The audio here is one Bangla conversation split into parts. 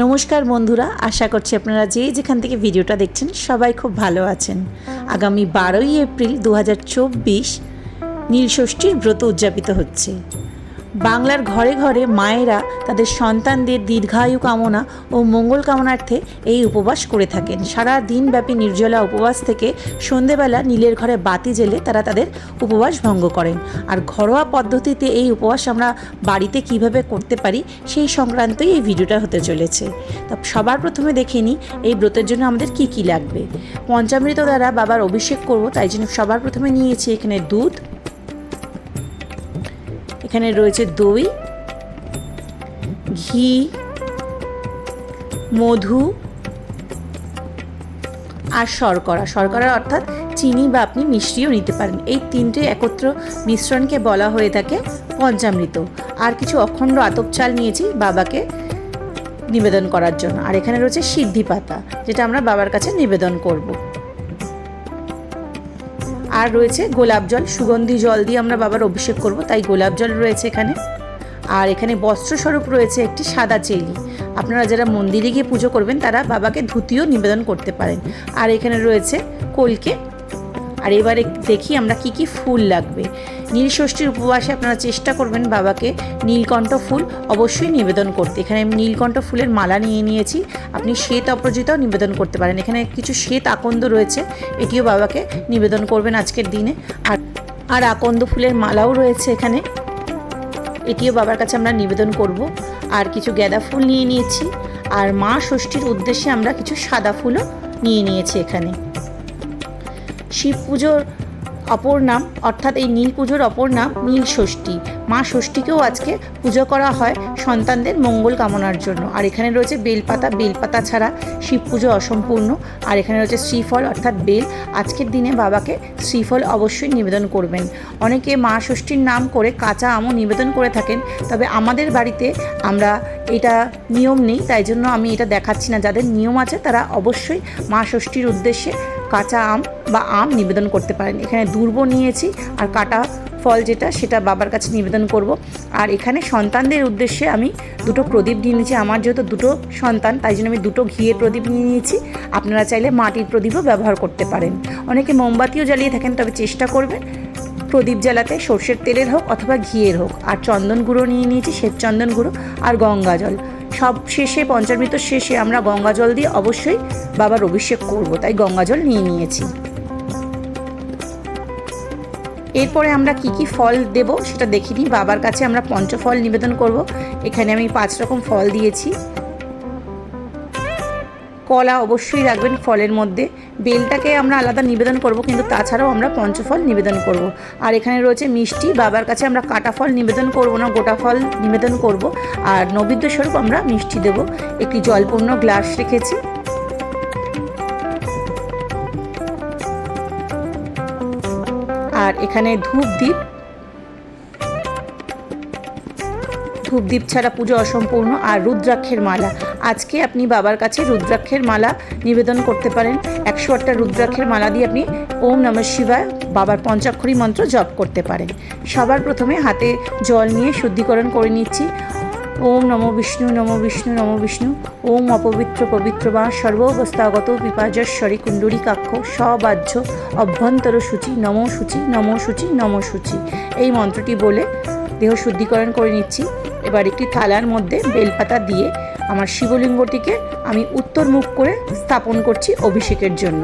নমস্কার বন্ধুরা আশা করছি আপনারা যে যেখান থেকে ভিডিওটা দেখছেন সবাই খুব ভালো আছেন। আগামী বারোই এপ্রিল দু হাজার চব্বিশ নীলষষ্ঠীর ব্রত উদযাপিত হচ্ছে। বাংলার ঘরে ঘরে মায়েরা তাদের সন্তানদের দীর্ঘায়ু কামনা ও মঙ্গল কামনার্থে এই উপবাস করে থাকেন। সারা দিনব্যাপী নির্জলা উপবাস থেকে সন্ধেবেলা নীলের ঘরে বাতি জেলে তারা তাদের উপবাস ভঙ্গ করেন। আর ঘরোয়া পদ্ধতিতে এই উপবাস আমরা বাড়িতে কীভাবে করতে পারি সেই সংক্রান্তই এই ভিডিওটা হতে চলেছে। তা সবার প্রথমে দেখে নিই, এই ব্রতের জন্য আমাদের কি কি লাগবে? পঞ্চামৃত দ্বারা বাবার অভিষেক করব, তাই জন্য সবার প্রথমে নিয়েছি এখানে দুধ এখানে রয়েছে দই, ঘি, মধু আর শর্করা। শর্করা অর্থাৎ চিনি বা আপনি মিষ্টিও নিতে পারেন। এই তিনটে একত্র মিশ্রণকে বলা হয়ে থাকে পঞ্চামৃত। আর কিছু অখণ্ড আতপ চাল নিয়েছি বাবাকে নিবেদন করার জন্য। আর এখানে রয়েছে সিদ্ধি পাতা, যেটা আমরা বাবার কাছে নিবেদন করব। আর রয়েছে গোলাপ জল, সুগন্ধি জল দিয়ে আমরা বাবার অভিষেক করব, তাই গোলাপ জল রয়েছে এখানে। আর এখানে বস্ত্রস্বরূপ রয়েছে একটি সাদা চেলি আপনারা যারা মন্দিরে গিয়ে পুজো করবেন, তারা বাবাকে ধুতিও নিবেদন করতে পারেন। আর এখানে রয়েছে কলকে। আর এবারে দেখি আমরা কি কি ফুল লাগবে। নীলষষ্ঠীর উপবাসে আপনারা চেষ্টা করবেন বাবাকে নীলকণ্ঠ ফুল অবশ্যই নিবেদন করতে। এখানে আমি নীলকণ্ঠ ফুলের মালা নিয়ে নিয়েছি। আপনি শ্বেত অপরাজিতাও নিবেদন করতে পারেন। এখানে কিছু শ্বেত আকন্দ রয়েছে, এটিও বাবাকে নিবেদন করবেন আজকের দিনে। আর আর আকন্দ ফুলের মালাও রয়েছে এখানে। এটিও বাবার কাছে আমরা নিবেদন করব। আর কিছু গাঁদা ফুল নিয়ে নিয়েছি। আর মা ষষ্ঠীর উদ্দেশ্যে আমরা কিছু সাদা ফুলও নিয়ে নিয়েছি এখানে। শিব পুজোর অপর নাম, অর্থাৎ এই নীল পুজোর অপর নাম নীল ষষ্ঠী। মা ষষ্ঠীকেও আজকে পুজো করা হয় সন্তানদের মঙ্গল কামনার জন্য। আর এখানে রয়েছে বেলপাতা। বেলপাতা ছাড়া শিব পুজো অসম্পূর্ণ। আর এখানে রয়েছে শ্রীফল, অর্থাৎ বেল। আজকের দিনে বাবাকে শ্রীফল অবশ্যই নিবেদন করবেন। অনেকে মা ষষ্ঠীর নাম করে কাঁচা আমও নিবেদন করে থাকেন। তবে আমাদের বাড়িতে আমরা এটা নিয়ম নেই, তাই জন্য আমি এটা দেখাচ্ছি না। যাদের নিয়ম আছে তারা অবশ্যই মা ষষ্ঠীর উদ্দেশ্যে কাঁচা আম বা আম নিবেদন করতে পারেন। এখানে দুর্ব নিয়েছি আর কাটা ফল যেটা, সেটা বাবার কাছে নিবেদন করব। আর এখানে সন্তানদের উদ্দেশ্যে আমি দুটো প্রদীপ নিয়ে নিয়েছি। আমার যেহেতু দুটো সন্তান, তাই জন্য আমি দুটো ঘিয়ের প্রদীপ নিয়ে নিয়েছি। আপনারা চাইলে মাটির প্রদীপও ব্যবহার করতে পারেন। অনেকে মোমবাতিও জ্বালিয়ে থাকেন, তবে চেষ্টা করবেন প্রদীপ জ্বালাতে সর্ষের তেলের হোক অথবা ঘিয়ের হোক। আর চন্দন গুঁড়ো নিয়ে নিয়েছি শ্বেত চন্দন গুঁড়ো আর গঙ্গা জল। সব শেষে, পঞ্চামৃত শেষে আমরা গঙ্গা জল দিয়ে অবশ্যই বাবার অভিষেক করব, তাই গঙ্গা জল নিয়ে নিয়েছি। এরপরে আমরা কি কি ফল দেব সেটা দেখিনি, বাবার কাছে আমরা পঞ্চফল নিবেদন করব। এখানে আমি পাঁচ রকম ফল দিয়েছি। কলা অবশ্যই রাখবেন ফলের মধ্যে। বেলটাকে আমরা আলাদা নিবেদন করব, কিন্তু তাছাড়াও আমরা পঞ্চফল নিবেদন করব। আর এখানে রয়েছে মিষ্টি, বাবার কাছে আমরা কাটা ফল নিবেদন করব না গোটা ফল নিবেদন করব। আর নৈবেদ্য স্বরূপ আমরা মিষ্টি দেব। একটি জলপূর্ণ গ্লাস রেখেছি। আর এখানে ধূপ দ্বীপ ধূপদীপ ছাড়া পুজো অসম্পূর্ণ আর রুদ্রাক্ষের মালা। আজকে আপনি বাবার কাছে রুদ্রাক্ষের মালা নিবেদন করতে পারেন। একশো আটটা রুদ্রাক্ষের মালা দিয়ে আপনি ওম নম শিবায় বাবার পঞ্চাক্ষরী মন্ত্র জপ করতে পারেন। সবার প্রথমে হাতে জল নিয়ে শুদ্ধিকরণ করে নিচ্ছি। ওম নম বিষ্ণু নম বিষ্ণু নম বিষ্ণু। ওম অপবিত্র, পবিত্র বা সর্ববস্থাগত পিপাজস্বরী কুণ্ডলী কাক্ষ, সবাহ্য অভ্যন্তর সূচি নম সূচি নম সূচি নম সূচি এই মন্ত্রটি বলে দেহ শুদ্ধিকরণ করে নিচ্ছি। এবার একটি থালার মধ্যে বেলপাতা দিয়ে আমার শিবলিঙ্গটিকে আমি উত্তর মুখ করে স্থাপন করছি অভিষেকের জন্য।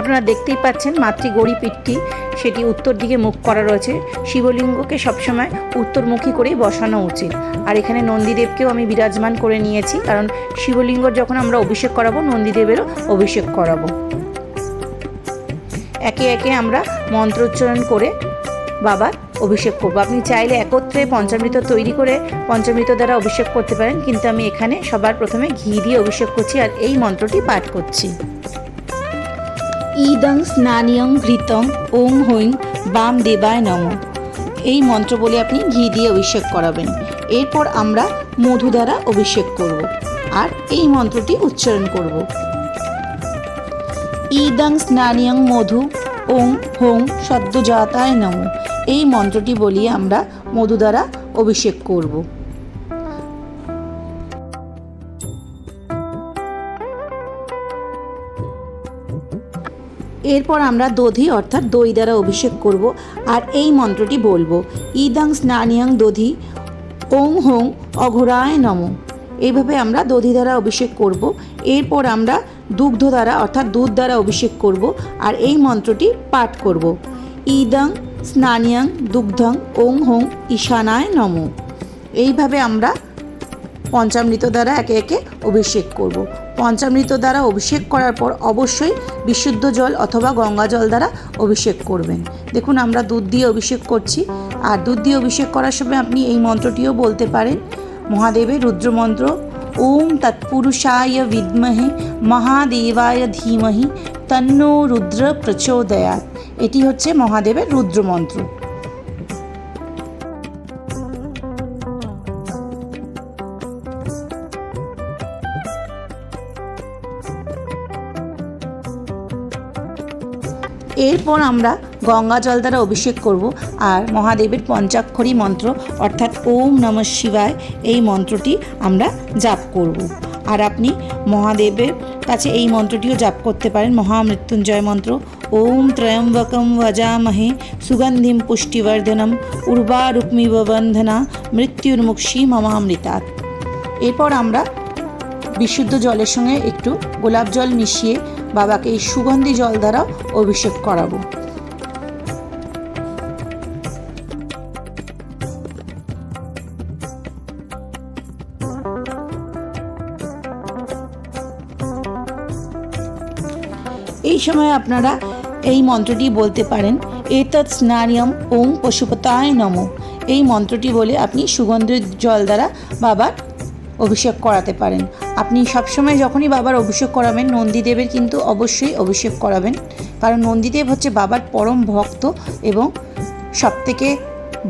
আপনারা দেখতেই পাচ্ছেন মাতৃগৌরী পীঠটি সেটি উত্তর দিকে মুখ করা রয়েছে। শিবলিঙ্গকে সবসময় উত্তরমুখী করেই বসানো উচিত। আর এখানে নন্দীদেবকেও আমি বিরাজমান করে নিয়েছি, কারণ শিবলিঙ্গ যখন আমরা অভিষেক করাবো, নন্দীদেবেরও অভিষেক করাবো। একে একে আমরা মন্ত্রোচ্চারণ করে বাবার অভিষেক করব। আপনি চাইলে একত্রে পঞ্চামৃত তৈরি করে পঞ্চামৃত দ্বারা অভিষেক করতে পারেন, কিন্তু আমি এখানে সবার প্রথমে ঘি দিয়ে অভিষেক করছি আর এই মন্ত্রটি পাঠ করছি। ইদং স্নানিয়ং ঘৃতং ওং হৈং বাম দেবায় নম। এই মন্ত্র বলে আপনি ঘি দিয়ে অভিষেক করাবেন। এরপর আমরা মধু দ্বারা অভিষেক করব আর এই মন্ত্রটি উচ্চারণ করব। ইদং স্নানিয়ং মধু ওং হোং সদ্যজাতায় নম। এই মন্ত্রটি বলিয়ে আমরা মধু দ্বারা অভিষেক করব। এরপর আমরা দধি অর্থাৎ দই দ্বারা অভিষেক করব আর এই মন্ত্রটি বলব, ইদং স্নানিয়াং দধি ওং হোং অঘরায় নম। এইভাবে আমরা দধি দ্বারা অভিষেক করব। এরপর আমরা দুগ্ধ দ্বারা, অর্থাৎ দুধ দ্বারা অভিষেক করব আর এই মন্ত্রটি পাঠ করব। ইদং স্নানিয়াং দুগ্ধং ওং হোং ঈশানায় নম। এইভাবে আমরা পঞ্চামৃত দ্বারা একে একে অভিষেক করব। পঞ্চামৃত দ্বারা অভিষেক করার পর অবশ্যই বিশুদ্ধ জল অথবা গঙ্গা জল দ্বারা অভিষেক করবেন। দেখুন, আমরা দুধ দিয়ে অভিষেক করছি। আর দুধ দিয়ে অভিষেক করার সময় আপনি এই মন্ত্রটিও বলতে পারেন। মহাদেবের রুদ্রমন্ত্র ওম তৎপুরুষায় বিদ্মহে মহাদেবায় ধীমহি তন্নো রুদ্র প্রচোদয়াত এটি হচ্ছে মহাদেবের রুদ্রমন্ত্র। এরপর আমরা গঙ্গা জল দ্বারা অভিষেক করব আর মহাদেবের পঞ্চাক্ষরী মন্ত্র অর্থাৎ ওম নম শিবায় এই মন্ত্রটি আমরা জাপ করব। আর আপনি মহাদেবের কাছে এই মন্ত্রটিও জাপ করতে পারেন। মহামৃত্যুঞ্জয় মন্ত্র, ওম ত্রয়ম্বকম ভজামহে সুগন্ধিম পুষ্টিবর্ধনম উর্বা রুক্মিব বন্ধনা মৃত্যুর্মুক্ষী মমামৃতাৎ। এরপর আমরা বিশুদ্ধ জলের সঙ্গে একটু গোলাপ জল মিশিয়ে বাবাকে এই সুগন্ধি জল দ্বারা অভিষেক করাবো। এই সময় আপনারা এই মন্ত্রটি বলতে পারেন। এতৎ স্নারিয়ম ওং পশুপতায় নম। এই মন্ত্রটি বলে আপনি সুগন্ধের জল দ্বারা বাবার অভিষেক করাতে পারেন। আপনি সবসময় যখনই বাবার অভিষেক করাবেন, নন্দীদেবের কিন্তু অবশ্যই অভিষেক করাবেন। কারণ নন্দীদেব হচ্ছে বাবার পরম ভক্ত এবং সবথেকে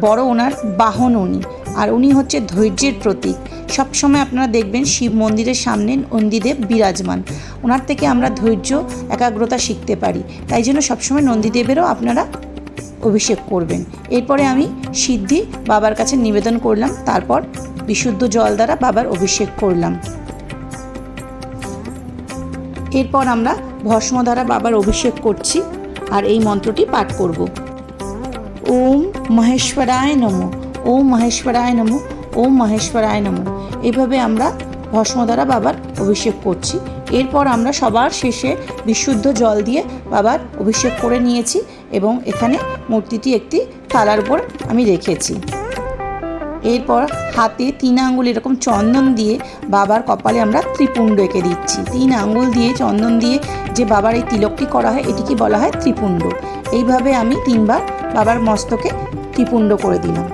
বড় ওনার বাহন উনি। আর উনি হচ্ছে ধৈর্যের প্রতীক। সবসময় আপনারা দেখবেন শিব মন্দিরের সামনে নন্দীদেব বিরাজমান। ওনার থেকে আমরা ধৈর্য, একাগ্রতা শিখতে পারি। তাই জন্য সবসময় নন্দীদেবেরও আপনারা অভিষেক করবেন। এরপরে আমি সিদ্ধি বাবার কাছে নিবেদন করলাম, তারপর বিশুদ্ধ জল দ্বারা বাবার অভিষেক করলাম। এরপর আমরা ভস্ম দ্বারা বাবার অভিষেক করছি আর এই মন্ত্রটি পাঠ করব। ওম মহেশ্বরায় নম, ওম মহেশ্বরায় নম, ওম মহেশ্বরায় নম। এভাবে আমরা ভস্ম দ্বারা বাবার অভিষেক করছি। এরপর আমরা সবার শেষে বিশুদ্ধ জল দিয়ে বাবার অভিষেক করে নিয়েছি এবং এখানে মূর্তিটি একটি থালার উপর আমি রেখেছি। এরপর হাতে তিন আঙ্গুল এরকম চন্দন দিয়ে বাবার কপালে আমরা ত্রিপুণ্ড এঁকে দিচ্ছি। তিন আঙ্গুল দিয়ে চন্দন দিয়ে যে বাবার এই তিলকটি করা হয়, এটিকে বলা হয় ত্রিপুণ্ড। এইভাবে আমি তিনবার বাবার মস্তকে ত্রিপুণ্ড করে দিলাম।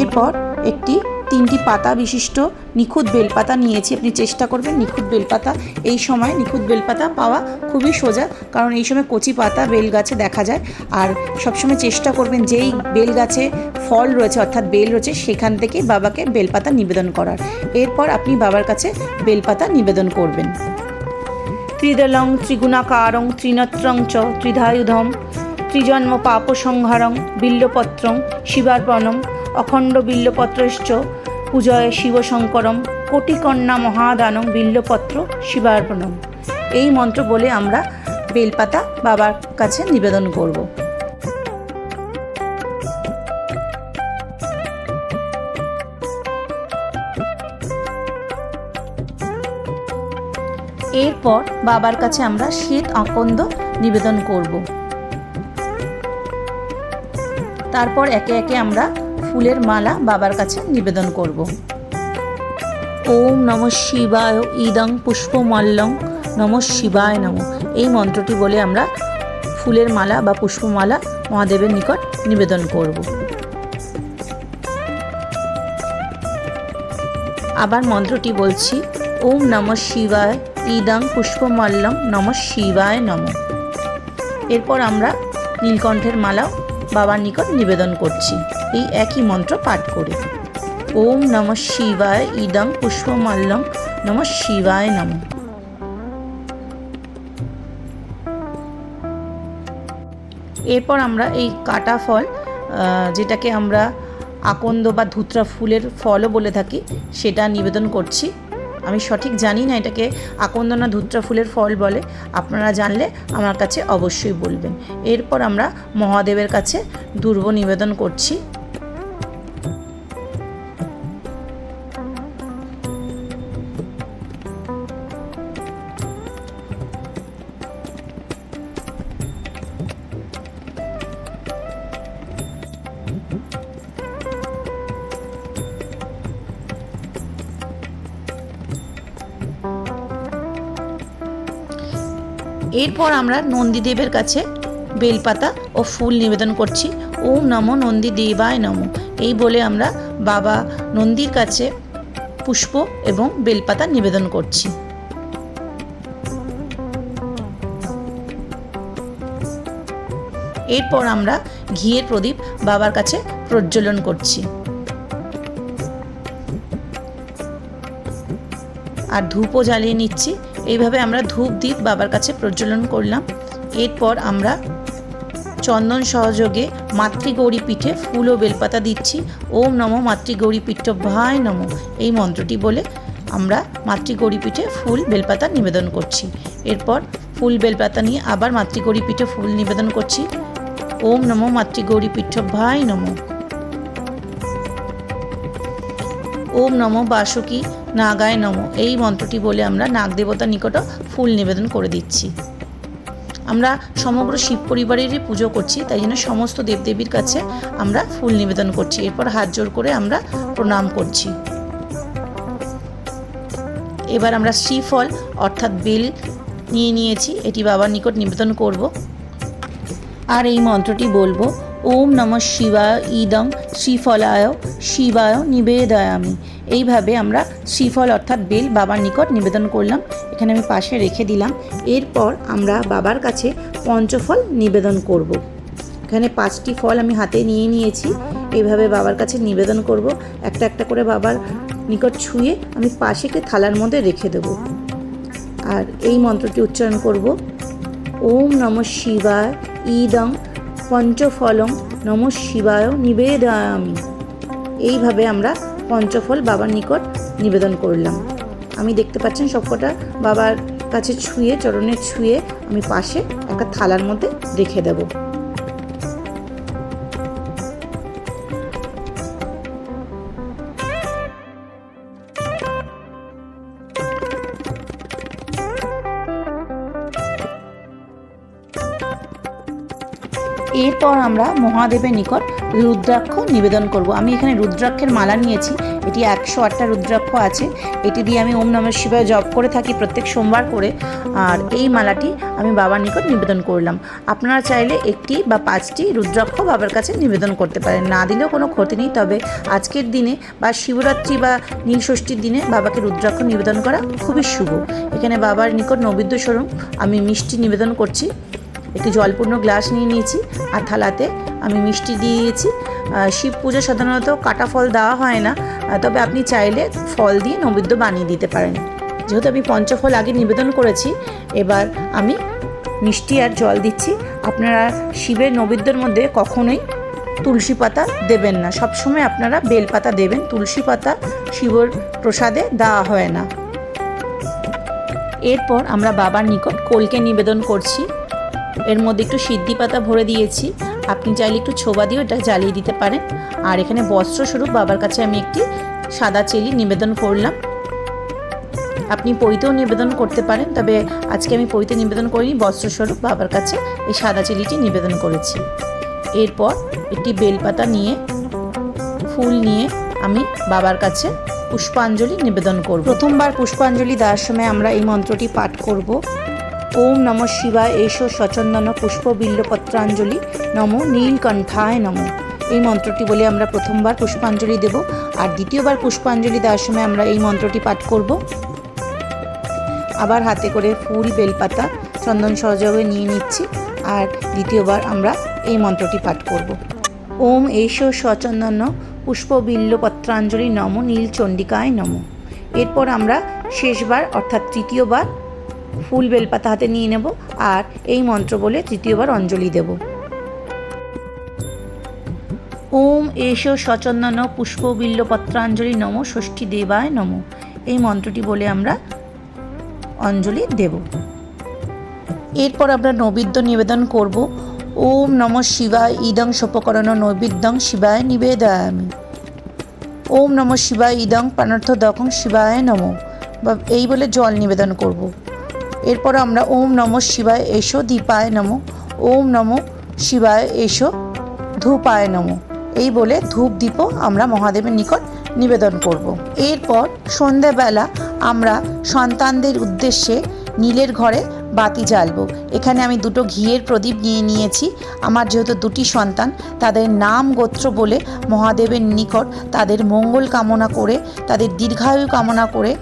এরপর একটি তিনটি পাতা বিশিষ্ট নিখুঁত বেলপাতা নিয়েছি। আপনি চেষ্টা করবেন নিখুঁত বেলপাতা। এই সময় নিখুঁত বেলপাতা পাওয়া খুবই সোজা, কারণ এই সময় কচি পাতা বেল গাছে দেখা যায়। আর সবসময় চেষ্টা করবেন যেই বেল গাছে ফল রয়েছে, অর্থাৎ বেল রয়েছে, সেখান থেকে বাবাকে বেলপাতা নিবেদন করার। এরপর আপনি বাবার কাছে বেলপাতা নিবেদন করবেন। ত্রিদলং ত্রিগুণাকারং ত্রিনত্রং চ ত্রিধায়ুধম, ত্রিজন্ম পাপ সংহারং বিল্লপত্রং শিবার্পণম অখণ্ড বিল্লপত্রশ্চ, পূজয় শিবশঙ্করম, কোটিকন্যা মহাদানং বিল্লপত্র শিবার্পণম। এই মন্ত্র বলে আমরা বেলপাতা বাবার কাছে নিবেদন করব। এরপর বাবার কাছে আমরা শ্বেত আকন্দ নিবেদন করব। তারপর একে একে আমরা ফুলের মালা বাবার কাছে নিবেদন করব। ওম নম শিবায় ইদং পুষ্পমাল্যং নম শিবায় নম। এই মন্ত্রটি বলে আমরা ফুলের মালা বা পুষ্পমালা মহাদেবের নিকট নিবেদন করব। আবার মন্ত্রটি বলছি, ওম নম শিবায় ইদং পুষ্পমাল্যম নম শিবায় নম। এরপর আমরা নীলকণ্ঠের মালা বাবার নিকট নিবেদন করছি। এই একই মন্ত্র পাঠ করে। ওম নম শিবায়, ইদং পুষ্পমাল্যম নম শিবায় নম। এরপর আমরা এই কাটা ফল যেটাকে আমরা আকন্দ বা ধুত্রা ফুলের ফলও বলে থাকি, সেটা নিবেদন করছি। আমি সঠিক জানি না এটাকে আকন্দ না ধুত্রা ফুলের ফল বলে, আপনারা জানলে আমার কাছে অবশ্যই বলবেন। এরপর আমরা মহাদেবের কাছে দুর্ব নিবেদন করছি। এরপর আমরা নন্দীদেবের কাছে বেলপাতা ও ফুল নিবেদন করছি। ওম নমো নন্দী দেবায় নমো। এই বলে আমরা বাবা নন্দীর কাছে পুষ্প এবং বেলপাতা নিবেদন করছি। এরপর আমরা ঘিয়ের প্রদীপ বাবার কাছে প্রজ্বলন করছি। আর ধূপও জ্বালিয়ে নিচ্ছি। এইভাবে আমরা ধূপ দ্বীপ বাবার কাছে প্রজ্বলন করলাম। এরপর আমরা চন্দন সহযোগে মাতৃগৌরী পিঠে ফুল ও বেলপাতা দিচ্ছি। ওম নম মাতৃগৌরী পিঠ ভাই নম। এই মন্ত্রটি বলে আমরা মাতৃগৌরী পিঠে ফুল, বেলপাতা নিবেদন করছি। এরপর ফুল, বেলপাতা নিয়ে আবার মাতৃগৌরী পিঠে ফুল নিবেদন করছি। ওম নম মাতৃগৌরী পিঠ ভাই নম। ওম নম বাসুকি, নাগায় নম। এই মন্ত্রটি বলে আমরা নাগ দেবতার নিকট ফুল নিবেদন করে দিচ্ছি। আমরা সমগ্র শিব পরিবারেরই পুজো করছি, তাই জন্য সমস্ত দেবদেবীর কাছে আমরা ফুল নিবেদন করছি। এরপর হাত জোর করে আমরা প্রণাম করছি। এবার আমরা শ্রীফল, অর্থাৎ বেল, নিয়ে নিয়েছি। এটি বাবার নিকট নিবেদন করব। আর এই মন্ত্রটি বলব ওম নম শিবায় ইদং শ্রীফলায় শিবায় নিবেদয়ামি। এইভাবে আমরা শ্রীফল অর্থাৎ বেল বাবার নিকট নিবেদন করলাম, এখানে আমি পাশে রেখে দিলাম। এরপর আমরা বাবার কাছে পঞ্চফল নিবেদন করব। এখানে পাঁচটি ফল আমি হাতে নিয়ে নিয়েছি। এইভাবে বাবার কাছে নিবেদন করব। একটা একটা করে বাবার নিকট ছুঁয়ে আমি পাশেকে থালার মধ্যে রেখে দেব। আর এই মন্ত্রটি উচ্চারণ করব। ওম নম শিবায় ইদং পঞ্চফলং নম শিবায় নিবেদয়ামি। এইভাবে আমরা পঞ্চফল বাবার নিকট নিবেদন করলাম। আমি দেখতে পাচ্ছেন সবকটা বাবার কাছে ছুঁয়ে, চরণে ছুঁয়ে আমি পাশে একটা থালার মধ্যে রেখে দেব। এরপর আমরা মহাদেবের নিকট রুদ্রাক্ষ নিবেদন করব। আমি এখানে রুদ্রাক্ষের মালা নিয়েছি। এটি একশো আটটা রুদ্রাক্ষ আছে। এটি দিয়ে আমি ওম নমঃ শিবায় জপ করে থাকি প্রত্যেক সোমবার করে। আর এই মালাটি আমি বাবার নিকট নিবেদন করলাম। আপনারা চাইলে একটি বা পাঁচটি রুদ্রাক্ষ বাবার কাছে নিবেদন করতে পারেন। না দিলেও কোনো ক্ষতি নেই। তবে আজকের দিনে বা শিবরাত্রি বা নীলষষ্ঠীর দিনে বাবাকে রুদ্রাক্ষ নিবেদন করা খুবই শুভ। এখানে বাবার নিকট নৈবেদ্য স্বরূপ আমি মিষ্টি নিবেদন করছি। একটি জলপূর্ণ গ্লাস নিয়ে নিয়েছি আর থালাতে আমি মিষ্টি দিয়ে দিয়েছি শিব পুজো সাধারণত কাটা ফল দেওয়া হয় না তবে আপনি চাইলে ফল দিয়ে নৈবেদ্য বানিয়ে দিতে পারেন। যেহেতু আমি পঞ্চফল আগে নিবেদন করেছি, এবার আমি মিষ্টি আর জল দিচ্ছি। আপনারা শিবের নৈবেদ্যের মধ্যে কখনোই তুলসী পাতা দেবেন না। সবসময় আপনারা বেল পাতা দেবেন, তুলসী পাতা শিবর প্রসাদে দেওয়া হয় না। এরপর আমরা বাবার নিকট কোলকে নিবেদন করছি। এর মধ্যে একটু সিদ্ধি পাতা ভরে দিয়েছি। আপনি চাইলে একটু ছোবা দিয়েও এটা জ্বালিয়ে দিতে পারেন। আর এখানে বস্ত্রস্বরূপ বাবার কাছে আমি একটি সাদা চেলি নিবেদন করলাম। আপনি পৈতেও নিবেদন করতে পারেন, তবে আজকে আমি পৈতে নিবেদন করিনি, বস্ত্রস্বরূপ বাবার কাছে এই সাদা চেলিটি নিবেদন করেছি। এরপর একটি বেলপাতা নিয়ে, ফুল নিয়ে আমি বাবার কাছে পুষ্পাঞ্জলি নিবেদন করব। প্রথমবার পুষ্পাঞ্জলি দেওয়ার সময় আমরা এই মন্ত্রটি পাঠ করব। ওম নম শিবায়, এসো সচন্দন পুষ্প বিল্লপত্রাঞ্জলি নম নীলকণ্ঠায় নম। এই মন্ত্রটি বলে আমরা প্রথমবার পুষ্পাঞ্জলি দেব আর দ্বিতীয়বার পুষ্পাঞ্জলি দেওয়ার সময় আমরা এই মন্ত্রটি পাঠ করব। আবার হাতে করে ফুল, বেলপাতা, চন্দন সহযোগে নিয়ে নিচ্ছি আর দ্বিতীয়বার আমরা এই মন্ত্রটি পাঠ করব। ওম এসো সচন্দন পুষ্প বিল্লপত্রাঞ্জলি নম নীলচণ্ডিকায় নম। এরপর আমরা শেষবার অর্থাৎ তৃতীয়বার ফুল বেলপাতা হাতে নিয়ে নেব আর এই মন্ত্র বলে তৃতীয়বার অঞ্জলি দেব। ওম এসো সচন্দন পুষ্প বিল্লপত্রাঞ্জলি নম ষষ্ঠী দেবায় নম। এই মন্ত্রটি বলে আমরা অঞ্জলি দেব। এরপর আমরা নৈবেদ্য নিবেদন করব। ওম নম শিবায় ইদং সোপকরণ নৈবেদ্যং শিবায় নিবেদয়ামি। ওম নম শিবায় ইদং পানার্থ দখং শিবায় নম। বা এই বলে জল নিবেদন করব। এরপর আমরা ওম নম শিবায় এসো, দীপায় নম, ওম নম শিবায় এসো, ধূপায় নম। এই বলে ধূপ দীপও আমরা মহাদেবের নিকট নিবেদন করব। এরপর সন্ধেবেলা আমরা সন্তানদের উদ্দেশ্যে নীলের ঘরে বাতি জ্বালবো। এখানে আমি দুটো ঘিয়ের প্রদীপ নিয়ে নিয়েছি। আমার যেহেতু দুটি সন্তান, তাদের নাম গোত্র বলে মহাদেবের নিকট তাদের মঙ্গল কামনা করে, তাদের দীর্ঘায়ু কামনা করে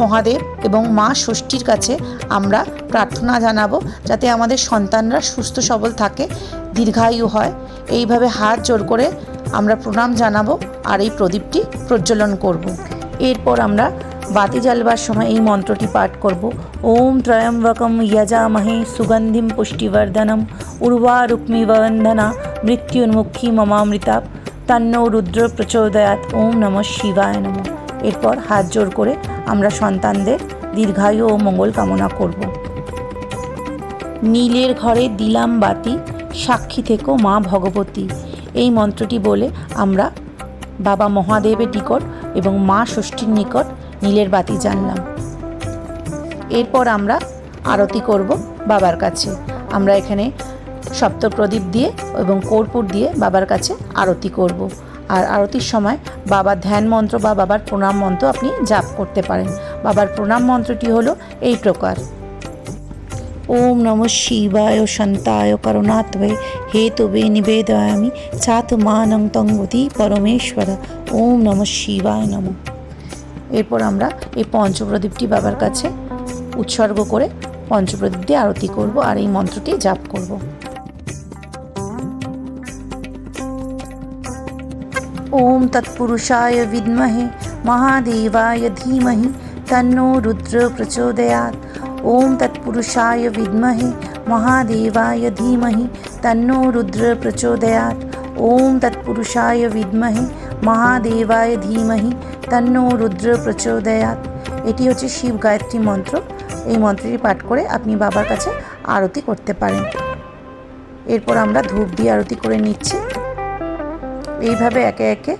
মহাদেব এবং মা ষষ্ঠীর কাছে আমরা প্রার্থনা জানাব যাতে আমাদের সন্তানরা সুস্থ সবল থাকে, দীর্ঘায়ু হয়। এইভাবে হাত জোর করে আমরা প্রণাম জানাব আর এই প্রদীপটি প্রজ্বলন করব। এরপর আমরা বাতি জ্বালবার সময় এই মন্ত্রটি পাঠ করব। ওম ত্রয়ম্বকম যজামহে সুগন্ধিম পুষ্টিবর্ধনম উর্বা রুক্মিবন্ধনা মৃত্যুন্মুখী মমামৃতা তন্ন রুদ্র প্রচোদয়াত ওম নম শিবায় নম। এরপর হাত জোর করে আমরা সন্তানদের দীর্ঘায়ু ও মঙ্গল কামনা করব। নীলের ঘরে দিলাম বাতি, সাক্ষী থেকো মা ভগবতী। এই মন্ত্রটি বলে আমরা বাবা মহাদেবের নিকট এবং মা ষষ্ঠীর নিকট নীলের বাতি জানলাম। এরপর আমরা আরতি করব বাবার কাছে। আমরা এখানে সপ্তপ্রদীপ দিয়ে এবং কর্পূর দিয়ে বাবার কাছে আরতি করব। আর আরতির সময় বাবার ধ্যান মন্ত্র বা বাবার প্রণাম মন্ত্র আপনি জাপ করতে পারেন। বাবার প্রণাম মন্ত্রটি হলো এই প্রকার। ওম নম শিবায় শান্তায় করুণাত্মে হেতুবে নিবেদয়ামি চাতুমানং তঙ্গতি পরমেশ্বর। ওম নম শিবায় নম। এরপর আমরা এই পঞ্চপ্রদীপটি বাবার কাছে উৎসর্গ করে পঞ্চপ্রদীপ দিয়ে আরতি করব আর এই মন্ত্রটি জাপ করব। ওম তৎপুরুষায় বিদ্মহে মহাদেবায় ধীমহি তন্নো রুদ্র প্রচোদয়াৎ ওম তৎপুরুষায় বিদ্মহে মহাদেবায় ধীমহি তন্নো রুদ্র প্রচোদয়াৎ ওম তৎপুরুষায় বিদ্মহে মহাদেবায় ধীমহি তন্নো রুদ্র প্রচোদয়াৎ এটি হচ্ছে শিব গায়ত্রী মন্ত্র। এই মন্ত্রটি পাঠ করে আপনি বাবার কাছে আরতি করতে পারেন। এরপর আমরা ধূপ দিয়ে আরতি করে নিচ্ছি। এইভাবে একে একে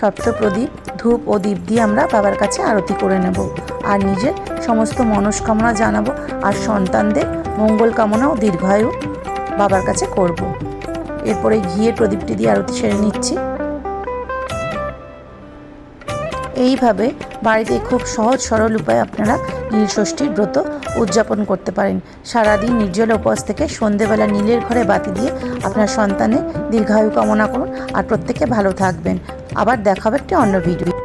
সপ্ত প্রদীপ, ধূপ ও দীপ দিয়ে আমরা বাবার কাছে আরতি করে নেব আর নিজের সমস্ত মনস্কামনা জানাব আর সন্তানদের মঙ্গল কামনা ও দীর্ঘায়ু বাবার কাছে করব। এরপরে ঘিয়ে প্রদীপটি দিয়ে আরতি সেরে নিচ্ছি এইভাবে বাড়িতে খুব সহজ সরল উপায়ে আপনারা নীলষষ্ঠীর ব্রত উদযাপন করতে পারেন। সারাদিন নির্জল উপবাস থেকে সন্ধেবেলা নীলের ঘরে বাতি দিয়ে আপনার সন্তানের দীর্ঘায়ু কামনা করুন। আর প্রত্যেকে ভালো থাকবেন। আবার দেখাবে একটি অন্য ভিডিও